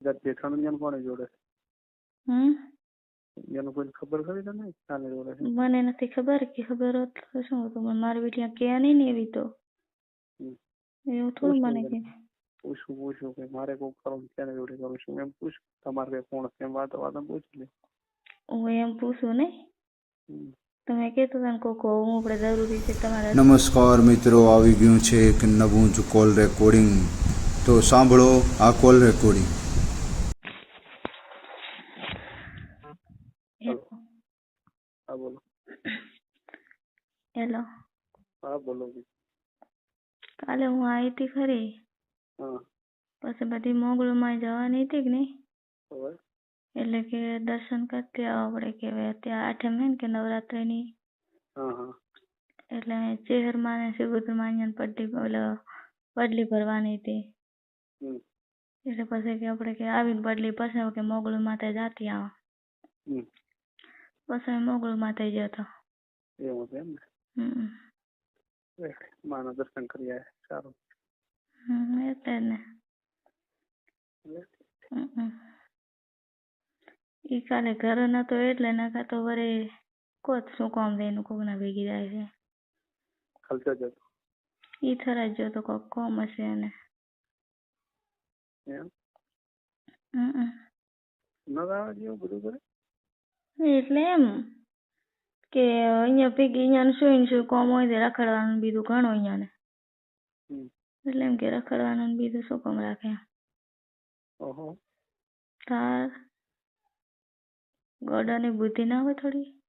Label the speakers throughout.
Speaker 1: જાત જેઠાણી કોને જોડે
Speaker 2: હમ
Speaker 1: એનું કોઈ ખબર ખરી તને કાને જોડે છે
Speaker 2: મને નથી ખબર કે ખબર હોત તો શું હતું પણ મારી બેટી કે નહીં ને એવી તો
Speaker 1: હમ.
Speaker 2: એવું થોડું મને કે
Speaker 1: પૂછું પૂછું કે મારે કોક કરું ક્યારે જોડે કરું છું એમ પૂછ તમારે કઈ કોણ છે એમ વાતો વાતો પૂછી લે
Speaker 2: હું એમ પૂછું નહીં
Speaker 1: હમ.
Speaker 2: તમે કહેતો હતા ને કોક હું આપણે જરૂરી છે તમારા
Speaker 3: નમસ્કાર મિત્રો આવી ગયું છે એક નવું જ કોલ રેકોર્ડિંગ તો સાંભળો આ કોલ રેકોર્ડિંગ
Speaker 2: હેલો.
Speaker 1: હા બોલો
Speaker 2: કાલે હું આવી હતી ખરી?
Speaker 1: હા.
Speaker 2: પછી બધી મોગળમાં જવાની હતી કે નહીં?
Speaker 1: હવે?
Speaker 2: એટલે કે દર્શન કરતી આવો આપણે કે હવે ત્યાં આઠમ હે ને કે નવરાત્રિની?
Speaker 1: હા હા.
Speaker 2: એટલે ચેહરમાં ને સિબુદ્રમાં પડલી ઓલો પડલી ભરવાની હતી.
Speaker 1: હમ.
Speaker 2: એટલે પછી કે આપણે કે આવીને પડલી પછી કે મોગલું માથે જાતી આવો.
Speaker 1: હમ.
Speaker 2: પછી અમે મોગલું માથે ગયો હતો
Speaker 1: એવું છે એમ ને
Speaker 2: હમ
Speaker 1: માના દર્શન કરી આયા સારું
Speaker 2: હમ એટલે ને એ કાલે ઘરે નતો એટલે નકા તો વરે કોત શું કામ દે એનું કોકના ભેગી જાય છે
Speaker 1: ખલતો જતો
Speaker 2: ઈ થરા જ જો તો કોક કોમ હશે એને
Speaker 1: એમ
Speaker 2: હમ
Speaker 1: નવા જેવું બધું કરે
Speaker 2: એટલે એમ કે અહીંયા ભેગી અહીંયા શું શું કોમ હોય તે રખડવાનું બીજું ઘણું અહીંયા ને. એટલે એમ કે રખડવાનું બીજું શું કામ રાખે.
Speaker 1: ઓહો.
Speaker 2: તાર ગોડાની બુદ્ધિ ના હોય થોડી?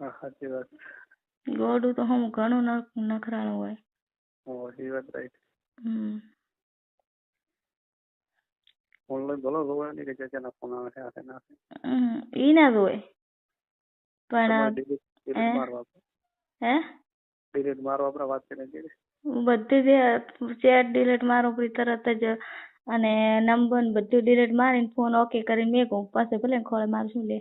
Speaker 1: સાચી વાત.
Speaker 2: ગોડું તો હમ ઘણું નખ- નખરાળું હોય.
Speaker 1: ઓ એ વાત રાઈટ
Speaker 2: હમ.
Speaker 1: ઓનલાઈન ભલો જોવા નહીં કે જેના ફોન આવે છે આ છે ના
Speaker 2: ઈ ના જ હોય
Speaker 1: તમારે
Speaker 2: પણ હે?
Speaker 1: મારવા
Speaker 2: હે
Speaker 1: આપણે વાત કરીને
Speaker 2: બધી જે ચેટ ડિલીટ મારો પછી તરત જ અને નંબર ને બધું ડિલીટ મારીને ફોન ઓકે કરીને કહું પાસે ભલે ને ખોળે મારું શું લે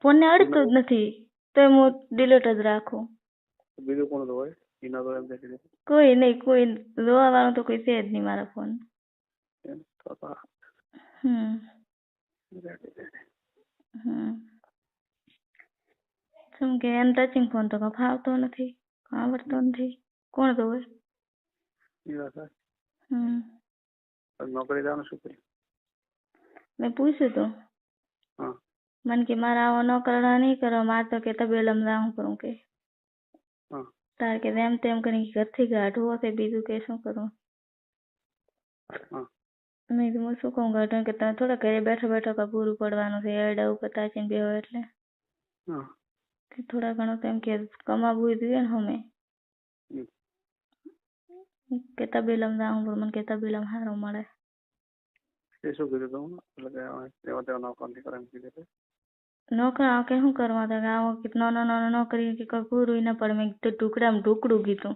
Speaker 2: ફોન ને અડતું જ નથી તોય હું ડિલીટ જ રાખું
Speaker 1: બીજું કોણ જોવે તો
Speaker 2: કોઈ નહીં કોઈ જોવા વાળું તો કોઈ છે જ નહીં મારા ફોન હમ શું કે એમ ટચિંગ ફોન તો ફાવતો નથી આવડતો નથી કોણ. હમ
Speaker 1: નોકરી જવાનું શું કર્યું
Speaker 2: મેં પૂછ્યું તો મન કે મારા આવો ન કરવા નહીં કરવા મારે તો કે તબેલમ હું કરું કે તાર કે એમ તેમ કરીને ઘરથી કાઢવું હશે બીજું કે શું કરું
Speaker 1: હા
Speaker 2: મેં કીધું હું શું કહું ઘટન કે તમે થોડા ઘરે બેઠા બેઠા કાંઈ પૂરું પડવાનું છે એડા ઉપર તાચીને બેહો એટલે
Speaker 1: હા
Speaker 2: કે થોડા ઘણું તો એમ કે કમાવવું જોઈએ ને અમે
Speaker 1: હમ.
Speaker 2: કે તબેલમ જાઉં પણ મને કે તબેલમ સારું મળે
Speaker 1: એ શું કીધું તું એટલે કે હવે એવા તેવા નોકર નહીં કરે એમ કીધું તે.
Speaker 2: નોકરા કે શું કરવા હતા કે આવો કે નાનો નાનો નોકરી કે કોઈ પૂરું ના પડે મેં કીધું ટુકડામાં ઢુકડું કીધું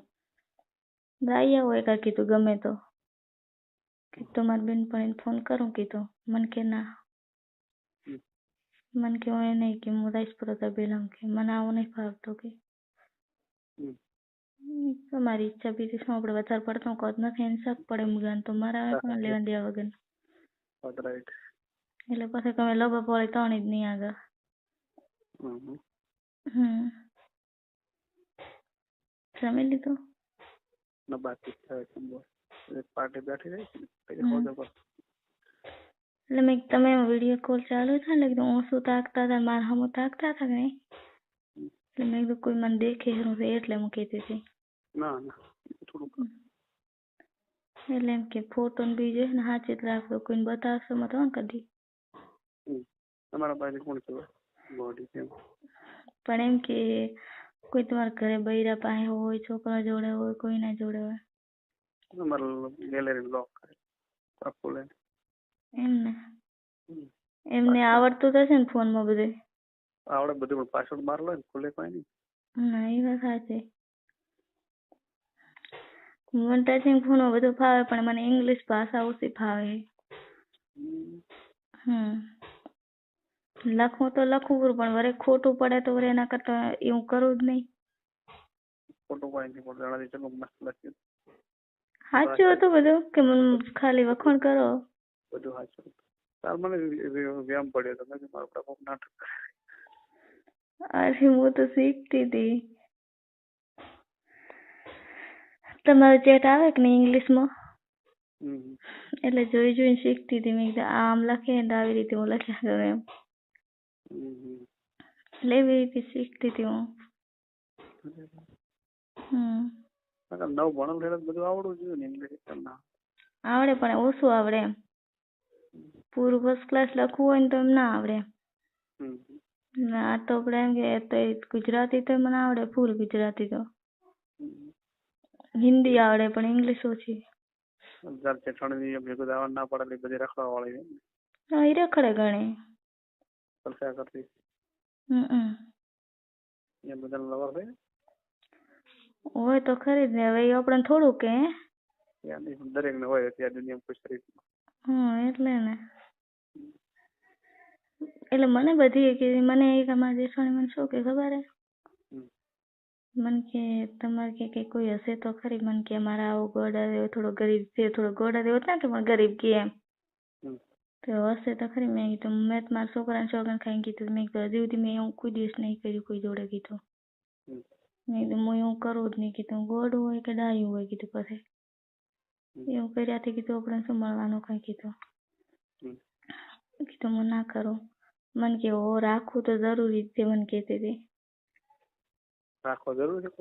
Speaker 2: રાઈ હોય કાંઈ કીધું ગમે તો કીધું મારી બેનપણીને ફોન કરું કીધું મને કે ના
Speaker 1: હમ.
Speaker 2: મને કે હું નહીં કે હું રહીશ પર તબેલામ કે મને આવું નહીં ફાવતું કે
Speaker 1: હમ.
Speaker 2: હમ, તમારી ઈચ્છા બીજી શું આપણે વધારે પડતું કોત નથી એને શક પડે મુગાન તો મારા આવે કોણ લેવા દેવા વગર
Speaker 1: વાત right.
Speaker 2: એટલે પછી તમે લબા પડે તણી જ નહીં આગળ
Speaker 1: હમ હમ.
Speaker 2: હમ જમી લીધું
Speaker 1: ના બાકી જ છે જમવા. એક પાર્ટી બેઠી રહી છે ને, પછી
Speaker 2: હમ.
Speaker 1: હોદે પર.
Speaker 2: એટલે મેં તમે વિડીયો કોલ ચાલુ થાય ને એટલે હું શું તાકતા હતા મારા હમું તાકતા હતા કે નહીં એટલે મેં કીધું કોઈ મને દેખે છે હું એટલે હું કહેતી હતી
Speaker 1: ના ના થોડુંક
Speaker 2: એટલે એમ કે ફોટો ને બીજું ને સાચી જ રાખજો કોઈને બતાવશો મત હો કદી
Speaker 1: હમ. તમારા પાસે કોણ છે બોડી કેમ
Speaker 2: પણ એમ કે કોઈ તમારા ઘરે બૈરા પાસે હોય છોકરા જોડે હોય કોઈના જોડે હોય
Speaker 1: તમારા ગેલેરી લોક કરે આખું લઈને
Speaker 2: એમ ને. એમને આવડતું તો હશે ને ફોનમાં બધું
Speaker 1: આવડે બધું પણ પાસવર્ડ માર લો ને ખુલે કોઈ નહીં
Speaker 2: ના એ વાત સાચી મને ટચિંગ ફોનમાં બધું ફાવે પણ મને ઇંગ્લિશ ભાષા ઓછી ફાવે
Speaker 1: હમ.
Speaker 2: લખવું તો લખવું પૂરું પણ વરે ખોટું પડે તો વરે એના કરતા એવું કરવું જ નહીં
Speaker 1: ખોટું કોઈ નહીં પણ જણાવી ચલો મસ્ત લખ્યું
Speaker 2: સાચું હતું બધું? કે મને ખાલી વખાણ કરો?
Speaker 1: બધું સાચું તાર મને વ્ય- વ્ય- વ્યાયામ પડ્યો તો મેં મારો મારા નાટક
Speaker 2: અરે હું તો શીખતી હતી તમારો ચેટ આવે કે નહીં ઇંગ્લિશમાં? એટલે જોઈ જોઈને શીખતી હતી મેં કીધું આમ લખે ને આવી રીતે હું લખ્યા કરું એમ. એટલે એવી રીતે શીખતી હતી હું. હમ.
Speaker 1: નવ ભણેલ એટલે બધું આવડવું જોઈએ ને ઇંગ્લિશ ના.
Speaker 2: આવડે પણ ઓછું આવડે. એમ પૂરું ફર્સ્ટ ક્લાસ લખવું હોય ને તો એમ ના આવડે. ના આ તો આપણે એમ કે તો એ ગુજરાતી તો મને આવડે ફૂલ ગુજરાતી તો. હિન્દી આવડે પણ ઇંગ્લિશ ઓછી.
Speaker 1: જાર જેઠાણી ભેગું દાવા ના પડે એટલે બધી રખડવા વાળી છે
Speaker 2: હા એ રખડે ઘણી.
Speaker 1: પલસા કરતી.
Speaker 2: હમ
Speaker 1: એ બધા લવર
Speaker 2: હોય તો ખરી જ ને હવે એ આપણને થોડું કે હે?
Speaker 1: દરેક ને હોય અત્યારે દુનિયામાં કોઈ શરીર
Speaker 2: હમ એટલે ને એટલે મને બધી કે મને એક અમારા જેઠાણી મને શું કે ખબર હે
Speaker 1: હમ.
Speaker 2: મને કે તમારે કે કે કોઈ હશે તો ખરી મને કે મારા આવો ગોડા જેવો થોડો ગરીબ છે થોડો ગોડા જેવો ના કે પણ ગરીબ કે એમ
Speaker 1: હમ.
Speaker 2: તો હશે તો ખરી મેં કીધું મેં તો મારા છોકરાને છોકરાને ખાઈને કીધું મેં કીધું હજી સુધી મેં એવું કોઈ દિવસ નહીં કર્યું કોઈ જોડે કીધું
Speaker 1: હમ.
Speaker 2: મેં કીધું હું એવું કરું જ નહીં. કીધું ગોડું હોય કે ડાયું હોય? કીધું પછી. એવું કર્યાથી કીધું આપણે શું મળવાનું કઈ? કીધું. કીધું હું ના કરું. મને કે ઓ રાખવું તો જરૂરી છે મને કહેતી હતી.
Speaker 1: રાખવો જરૂરી.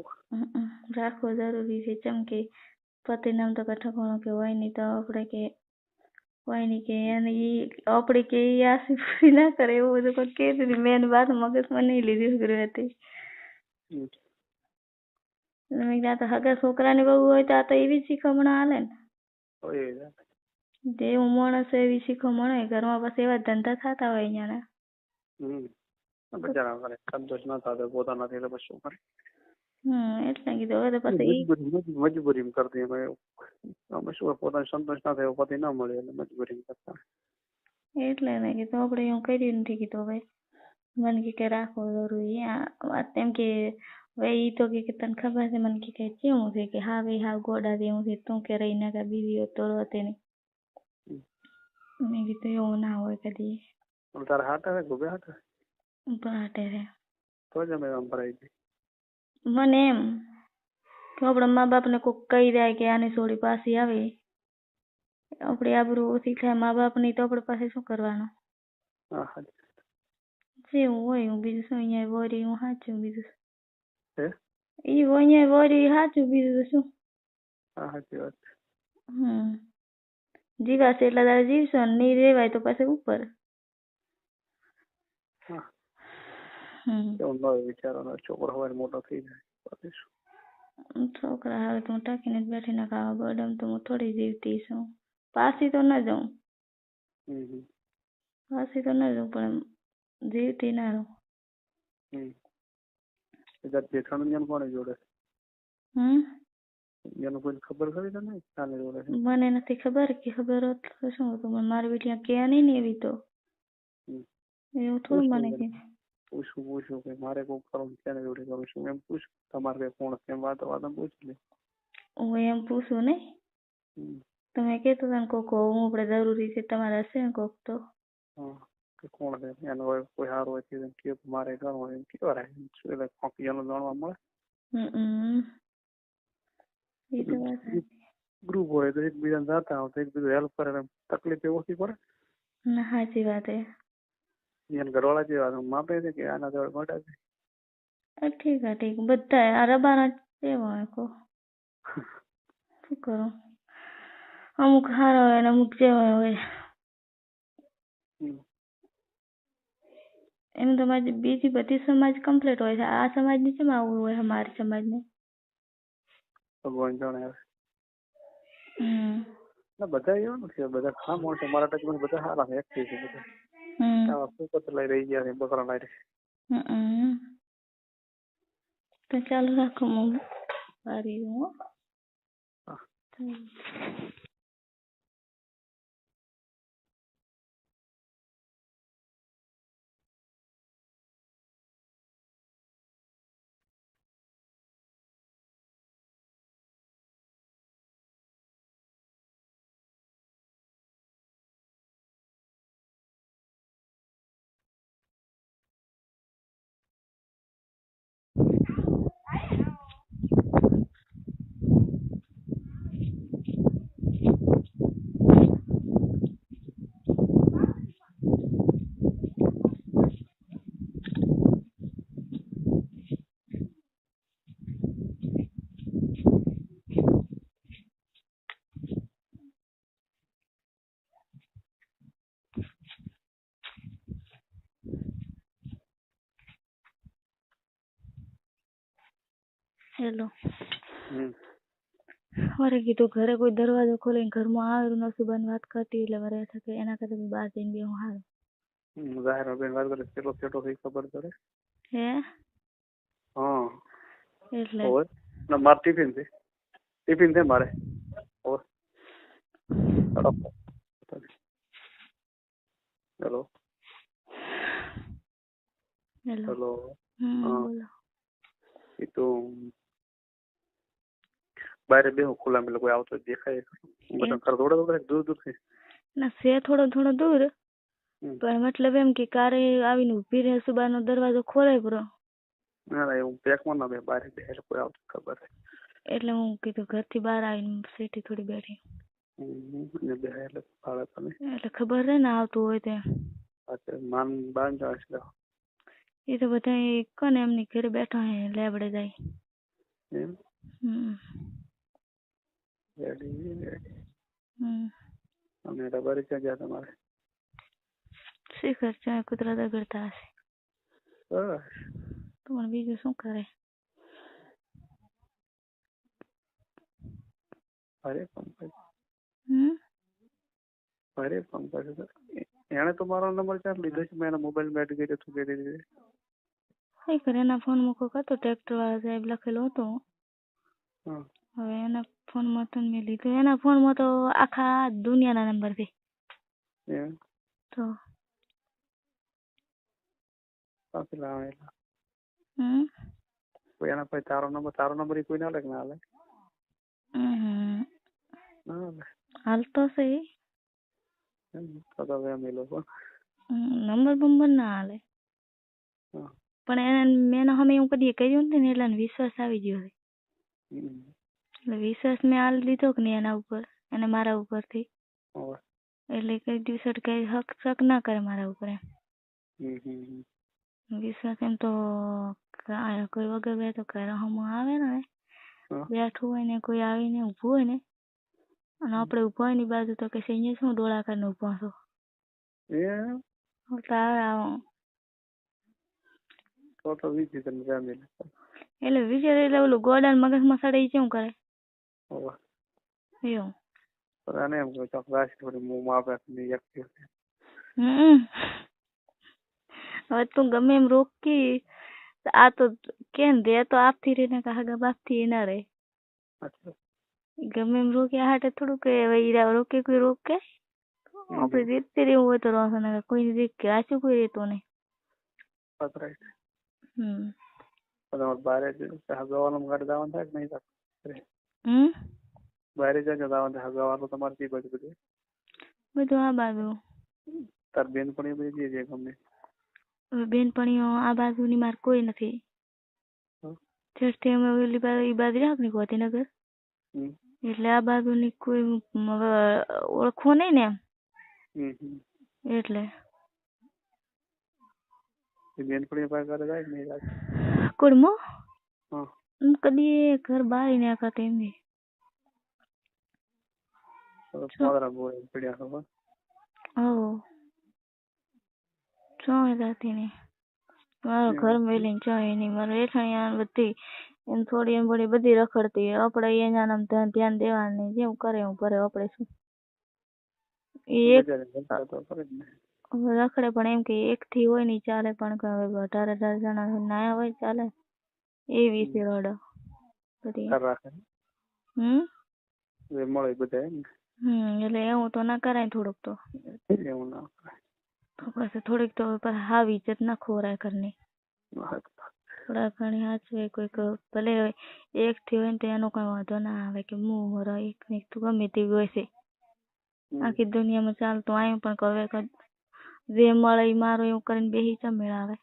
Speaker 2: રાખવો જરૂરી છે. ચમ કે પતિ નામ તો કઠકોણો કે હોય નહીં તો આપણે કે હોય નહીં કે એને એ આપણે કે એ આશી પૂરી ના કરે. એવું બધું કહેતી હતી. મેં એની વાત મગજમાં નહીં લીધી હતી. મેં કીધું આ તો હગા છોકરાની બહુ હોય તો આ તો એવી જ શીખમણ હાલે ને
Speaker 1: હોય એ જ.
Speaker 2: જેવું માણસ હોય એવી શીખમણ હોય ઘરમાં બસ એવા જ ધંધા થતા હોય અહીંયાના
Speaker 1: હમ બચારા કરે સંતોષ ના થતો પોતાનાથી એટલે પછી શું કરે
Speaker 2: હમ એટલે કીધું હવે તો પછી ઈ
Speaker 1: મજબૂરી મજ- મજબૂરીમાં કરતી એમાં એવું. અમે શું હોય, પોતાને સંતોષ ના થયો પતિ ના મળે એટલે મજબૂરીમાં કરતા
Speaker 2: એટલે ને કીધું આપણે એવું કર્યું નથી કીધું હવે મને કે કે રાખવો જરૂરી આ વાત એમ કે હવે ઈ તો કે કે તને ખબર છે મને કે કે કેવું છે કે હા ભાઈ હા ગોડા જેવું છે તું કે રહી ના બીવી હોત તો રોતે નહીં
Speaker 1: હમ.
Speaker 2: મેં કીધું એવું ના હોય કદી
Speaker 1: પણ તારે હાટે છે ગોબે હાટે
Speaker 2: પાટે છે
Speaker 1: તો જ અમે આમ ભરાઈ ગઈ
Speaker 2: મને એમ કે આપણા મા બાપને કોક કહી જાય કે આની છોડી પાછી આવે આપણી આબરૂ ઓછી થાય મા બાપની તો આપણે પાસે શું કરવાનું
Speaker 1: હા હા
Speaker 2: જેવું હોય હું બીજું શું અહીંયા વરી હું સાચું બીજું શું.
Speaker 1: હે?
Speaker 2: ઈ અહીંયા વરી સાચું બીજું તો શું?
Speaker 1: હા સાચી વાત.
Speaker 2: હમ. જીવાશે એટલા દાડા જીવશો ને નહીં રેવાય તો પછી ઉપર.
Speaker 1: એવું ન વિચારવાનો છોકરો હોય મોટો થઈ જાય
Speaker 2: છોકરા હવે તો હું ટાંકીને જ બેઠી ના ખાવા બડમ તો હું થોડી જીવતી છું. પાછી તો ના જાઉં. પાછી તો ના જાઉં પણ એમ જીવતી ના રહું.
Speaker 1: હમ કદાચ જેઠાણું એનું કોને જોડે
Speaker 2: હમ
Speaker 1: એનું કોઈ ખબર ખરી તને કાને જોડે છે
Speaker 2: મને નથી ખબર કે ખબર હોત તો શું હતું પણ મારી બેટી કે નહીં ને એવી તો
Speaker 1: હમ.
Speaker 2: એવું થોડું મને કે
Speaker 1: પૂછું પૂછું કે મારે કોક કરું ક્યાં જોડે કરું છું એમ પૂછ તમારે કઈ કોણ છે એમ વાતો વાતો પૂછી લે
Speaker 2: હું એમ પૂછું નહીં
Speaker 1: હમ.
Speaker 2: તમે કહેતો હતા ને કોક હોવું આપણે જરૂરી છે તમારે હશે ને કોક તો
Speaker 1: હા કે કોણ છે? એનો હોય કોઈ સારું હોય તો કે મારે કરવું એમ કે રહે એટલે કોકી એનું જાણવા મળે.
Speaker 2: એ.
Speaker 1: ગ્રુપ હોય તો એકબીજાને જાતા હોય તો એકબીજું હેલ્પ કરે તકલીફ એ ઓછી પડે.
Speaker 2: ના સાચી વાત હે.
Speaker 1: એને ઘરવાળા જેવા માપે છે કે આના જોડે મોટા છે?
Speaker 2: ઠીક છે ઠીક. બધા આ રબાના કેવા હોય કો. શું કરો? અમુક સારા હોય ને અમુક જેવા હોય. એમ તો બીજી બધી સમાજ કમ્પ્લીટ હોય છે. આ સમાજની કેમ આવું હોય અમારી સમાજને?
Speaker 1: ભગવાન જાણે હવે.
Speaker 2: હમ.
Speaker 1: ના બધા એવા નથી બધા ખા માણસો મારા ટચમાં બધા સારા છે એક્ટિવ છે બધા. આવા સુપત લઈ રહી ગયા છે બકરા લઈ રહી
Speaker 2: તો ચાલુ રાખો મમ્મી સારી હું. હો. હેલો
Speaker 1: હમ
Speaker 2: મારે કીધું ઘરે કોઈ દરવાજો ખોલીને ઘરમાં આવેલું નસુબાની વાત કરતી એટલે મારે થયું કે એના કરતા મેં બહાર જઈને બેહું હારું
Speaker 1: હમ, જાહેર બેન વાત કરે કેટલો કેટલો થઈ ખબર પડે
Speaker 2: હે
Speaker 1: હા
Speaker 2: એટલે
Speaker 1: ઓવે ના મારે ટિફિન છે ટિફિન છે મારે ઓવે હેલો હેલો
Speaker 2: હેલો
Speaker 1: હેલો
Speaker 2: હમ
Speaker 1: હા.
Speaker 2: બોલો
Speaker 1: એ તો બારે બે ખુલ્લા મેલે કોઈ આવતો દેખાય ખરું. બધા ઘર દોડે દોડે દૂર દૂર થી
Speaker 2: ના છે થોડો થોડો દૂર
Speaker 1: હમ.
Speaker 2: પણ મતલબ એમ કે કારે આવીને ઊભી રહે સુબાનો દરવાજો ખોલે પૂરો
Speaker 1: ના ના એવું પેકમાં ના બે બારે બે એટલે કોઈ આવતું ખબર છે
Speaker 2: એટલે હું કીધું ઘરથી બહાર આવીને સીટી થોડી બેઠી
Speaker 1: હમ, અને બે એટલે ભાડે તમે
Speaker 2: એટલે ખબર રહે ને આવતું હોય તે
Speaker 1: અત્યારે માન બાન જાય છે
Speaker 2: એ તો બધા કોને એમની ઘરે બેઠા હે લેબડે જાય
Speaker 1: એમ
Speaker 2: હમ
Speaker 1: રેડી રેડી
Speaker 2: હમ.
Speaker 1: અને રબારી ક્યાં ગયા તમારે?
Speaker 2: શિખર ચાય કૂતરા દગડતા હશે.
Speaker 1: બસ.
Speaker 2: તો પણ બીજું શું કરે?
Speaker 1: અરે પંકજ
Speaker 2: હમ?
Speaker 1: અરે પંકજ એણે તો મારો નંબર ક્યાં લીધો છે? મેં એના મોબાઈલ મેં એડ કર્યો તું કરી દીધી.
Speaker 2: કઈ કરે એના ફોન મૂકો હતો ટ્રેક્ટર વાળા સાહેબ લખેલો હતો. હવે એના ફોનમાં તો મેં લીધો. એના ફોનમાં તો આખા દુનિયાના નંબર છે. તો હમ?
Speaker 1: કોઈ એના પછી તારો નંબર તારો નંબર કોઈ ના લે કે ના લે
Speaker 2: હમ.
Speaker 1: ના લે
Speaker 2: હાલતો છે.
Speaker 1: તો તો હવે અમે લોકો.
Speaker 2: નંબર બંબર ના હાલે પણ એને મેં એના એવું કદી કર્યું નથી ને એટલે વિશ્વાસ આવી ગયો છે.
Speaker 1: હમ.
Speaker 2: એટલે વિશ્વાસ મેં હાલ લીધો કે નહીં એના ઉપર અને મારા ઉપરથી. એટલે કઈ દિવસે કઈ હક શક ના કરે મારા ઉપર એમ. વિશ્વાસ એમ તો કોઈ વગર બે તો ઘર હમો આવે ને. બેઠું હોય ને કોઈ આવીને ઊભું હોય ને અને આપણે ઊભા હોયની બાજુ તો કે અહીંયા શું ડોળા કરીને ઊભા છો
Speaker 1: એમ? તો લે
Speaker 2: એટલે વિચાર એટલે ઓલું ગોડાન મગજમાં સડે ઈ કેવું કરે?
Speaker 1: હવે
Speaker 2: એવું
Speaker 1: તો આને એમ કહું ચોક રાશી થોડી મોં આપે ને એક દિવસ
Speaker 2: હમ હવે તું ગમે એમ રોકી આ તો કેમ દે તો આપથી રહીને કાગા બાપથી ના રહે
Speaker 1: અચ્છા
Speaker 2: ગમે એમ રોકે હાટે થોડું કે હવે ઈરા રોકે કોઈ રોકે આપણે દેખતે રહેવું હોય તો રોશે ને કોઈ દેખ કે આશું કોઈ રહેતો નહીં
Speaker 1: પતરાય
Speaker 2: હમ
Speaker 1: તમારે બારે હગાવાનું ગાડી જવાનું થાય કે નહીં થાય
Speaker 2: હમ?
Speaker 1: બારે જાય જવાનું થાય હગાવાનું તમારે કઈ બાજુ બધું?
Speaker 2: બધું આ બાજુ.
Speaker 1: તાર બેન પણ બધી જે ગમે
Speaker 2: હવે બેનપણીઓ આ બાજુની માર કોઈ નથી.
Speaker 1: હમ.
Speaker 2: અમે ઓલી બાજુ ઈ બાજુ રહ્યા ને ગોધીનગર એટલે આ બાજુની કોઈ ઓળખો નહીં ને એમ. એટલે.
Speaker 1: બેનપણી બેન પાસે જાય
Speaker 2: કુડમો
Speaker 1: હા
Speaker 2: હું કદી ઘર બહાર ય ના કરતી એમ
Speaker 1: તો પોદરા બોય પડ્યા ખબર?
Speaker 2: ચોય જાતી નહીં મારો ઘર
Speaker 1: મેલી
Speaker 2: મેલીને ચોય નહીં મારે એઠાણી બધી એમ થોડી એમ થોડી બધી રખડતી આપણે એના નામ ધ્યાન દેવાનું નહીં જેમ કરે એવું કરે આપણે શું? એક
Speaker 1: ને.
Speaker 2: રખડે પણ એમ કે એક થી હોય નહીં ચાલે પણ અઢાર અઢાર જણા ના હોય ચાલે. એ વિશે રડો બધી
Speaker 1: તાર રાખે
Speaker 2: હમ
Speaker 1: એ મળે બધા એમ
Speaker 2: હમ એટલે એવું તો ના કરાય થોડુંક તો
Speaker 1: ને એવું ના કરાય.
Speaker 2: તો પછી થોડીક તો પછી હાવ ઇજ્જત ના ખોરાય ઘરની
Speaker 1: હા.
Speaker 2: થોડા ઘણી હાચવે કોઈક ભલે એક થી હોય ને તો એનો કઈ વાંધો ના આવે કે હું મારો એક ને એક તો ગમે તેવી હોય છે
Speaker 1: હમ.
Speaker 2: આખી દુનિયામાં ચાલતું આયું પણ હવે કદ જે મળે ઈ મારો એવું કરીને બેહી ચા મેળાવે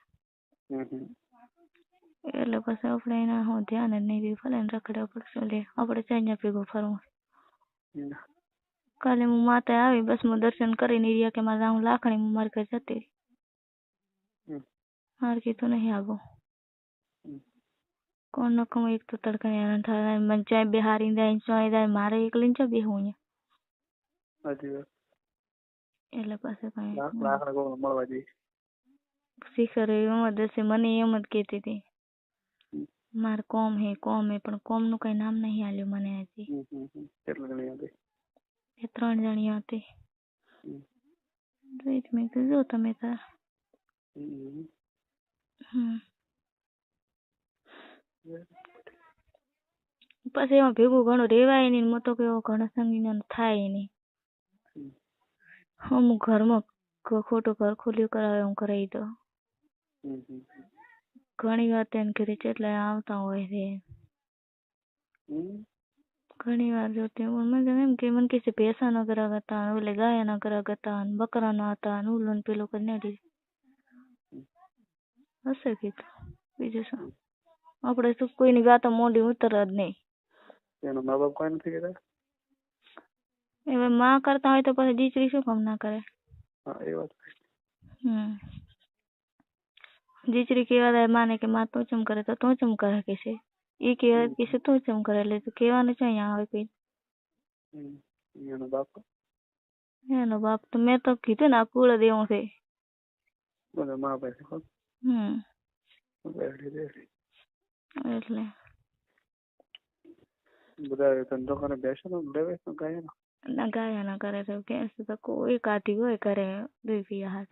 Speaker 1: હમ હમ.
Speaker 2: એટલે પછી આપણે એના હું ધ્યાન જ નહીં દીધું ભલે ને રખડે આપણે શું લે આપણે ચાઈ ભેગું ફરવું
Speaker 1: હમ.
Speaker 2: કાલે હું માતા આવી બસ હું દર્શન કરીને રહ્યા કે મારે હું લાખણી હું મારી ઘરે જતી રહી
Speaker 1: હમ.
Speaker 2: મારે કીધું નહીં આવું
Speaker 1: હમ.
Speaker 2: કોણ નકમ એક તો તડકા હેરાન થાય મને ચાય બેહારી જાય ચોય જાય મારે એકલીને ચા બેહું અહીંયા
Speaker 1: હજી વાત.
Speaker 2: એટલે પછી કઈ
Speaker 1: લાખ લાખ કોઈ મળવા જઈએ
Speaker 2: શિખર એમ જ હશે મને એમ જ કહેતી હતી મારે કોમ હે કોમ હે પણ કોમનું કઈ નામ નહીં આલ્યું મને હજી
Speaker 1: જણી હતી
Speaker 2: એ ત્રણ જણીઓ હતી જોઈ મેં કીધું જો તમે તાર પછી એમાં ભેગું ઘણું રેવાય નહીં મોટો કેવો ઘણો સંગીન થાય નહીં. અમુક ઘરમાં ખોટું ઘર ખોલ્યું કરાવે હું કરાવી દઉં ઘણી વાર તેને ઘરે કેટલા આવતા હોય છે
Speaker 1: હમ
Speaker 2: ઘણી વાર જોતી હું મને એમ કે મને કે છે ભેંસા ન કરા કરતા ને ઓલે ગાયા ન કરા કરતા ને બકરા ન હતા ને ઓલું ને પેલું કરી નાખી હશે કીધું બીજું શું આપણે શું કોઈની વાતો મોઢી ઉતર જ નહીં
Speaker 1: એના મા બાપ કોઈ નથી કહેતા
Speaker 2: હવે માં કરતા હોય તો પછી દીકરી શું કામ ના કરે
Speaker 1: હા એ વાત
Speaker 2: હમ દીકરી કેવા થાય માને કે માં તું ચમ કરે તો તું ચમ કરે કે છે ઈ કેવા કે છે તું ચમ કરે એટલે તો કહેવાનું છે અહીંયા આવે કોઈ
Speaker 1: હમ એનો બાપ
Speaker 2: એનો બાપ તો મેં તો કીધું ને આ કુળ દેવું છે
Speaker 1: બધા મા પાસે ખબર
Speaker 2: હમ
Speaker 1: બેઠી બેઠી
Speaker 2: એટલે
Speaker 1: બધા ધંધો કરે બેસે તો લેવે તો ગાય ને
Speaker 2: ના ગાયા ના કરે તો કે તો કોઈ કાઢી હોય કરે દૂધ પીવા હાટ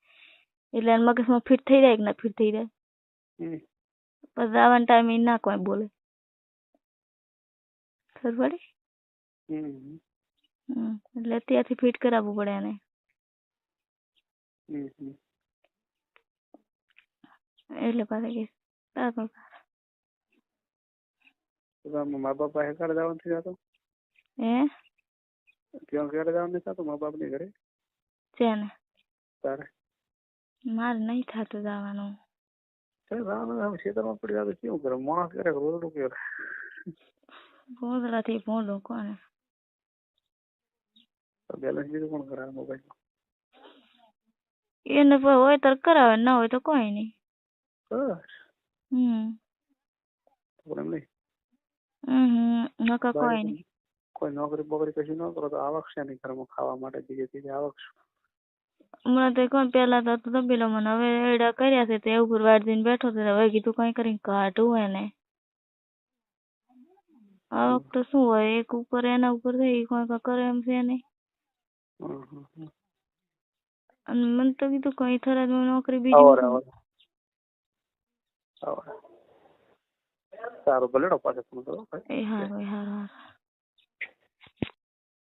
Speaker 2: એટલે એના મગજમાં ફિટ થઈ જાય કે ના ફિટ થઈ જાય
Speaker 1: હમ.
Speaker 2: પછી જવાના ટાઈમે ના કોઈ બોલે ખબર પડી
Speaker 1: હમ.
Speaker 2: હમ એટલે અત્યારથી ફિટ કરાવવું પડે એને
Speaker 1: હમ. હમ.
Speaker 2: એટલે પાછા કે તાર પણ
Speaker 1: તો આમ મા બાપ પાસે ક્યારે જવાનું નથી થતું
Speaker 2: હે
Speaker 1: ત્યાં ક્યારે જવાનું નથી થતું મા બાપની ઘરે
Speaker 2: છે ને
Speaker 1: તારે
Speaker 2: મારે નહીં થતું જવાનું
Speaker 1: ચાલ ખેતરમાં પડી જાય કેવું કરે? માણસ ક્યારેક રોડું કે
Speaker 2: ભોંડું કોને?
Speaker 1: બેલેન્સ બીજું કોણ કરે મોબાઈલ
Speaker 2: એને હોય તો કરાવે ના હોય તો કોઈ નહીં
Speaker 1: બસ.
Speaker 2: હમ.
Speaker 1: પ્રોબ્લેમ નહીં
Speaker 2: હમ નકા કોઈ નહીં
Speaker 1: કોઈ નોકરી બોકરી કશું ન કરો તો આવક છે નહીં ઘરમાં ખાવા માટે. બીજે ત્રીજે આવક
Speaker 2: હમણાં તો કોણ પેલા તો તબેલો મને. હવે એડા કર્યા છે તે ઉપર વાર દઈને બેઠો છે. હવે કીધું કઈ કરીને કાઢું એને આ વખતે શું હોય? એક ઉપર એના ઉપર થઈ કોઈ કઈ કરે એમ છે નહીં. અને મને તો કીધું કઈ થરાદમાં નોકરી બીજી
Speaker 1: સારું ભલે પાછા ફોન કરો
Speaker 2: એ હારું એ હારું હારું.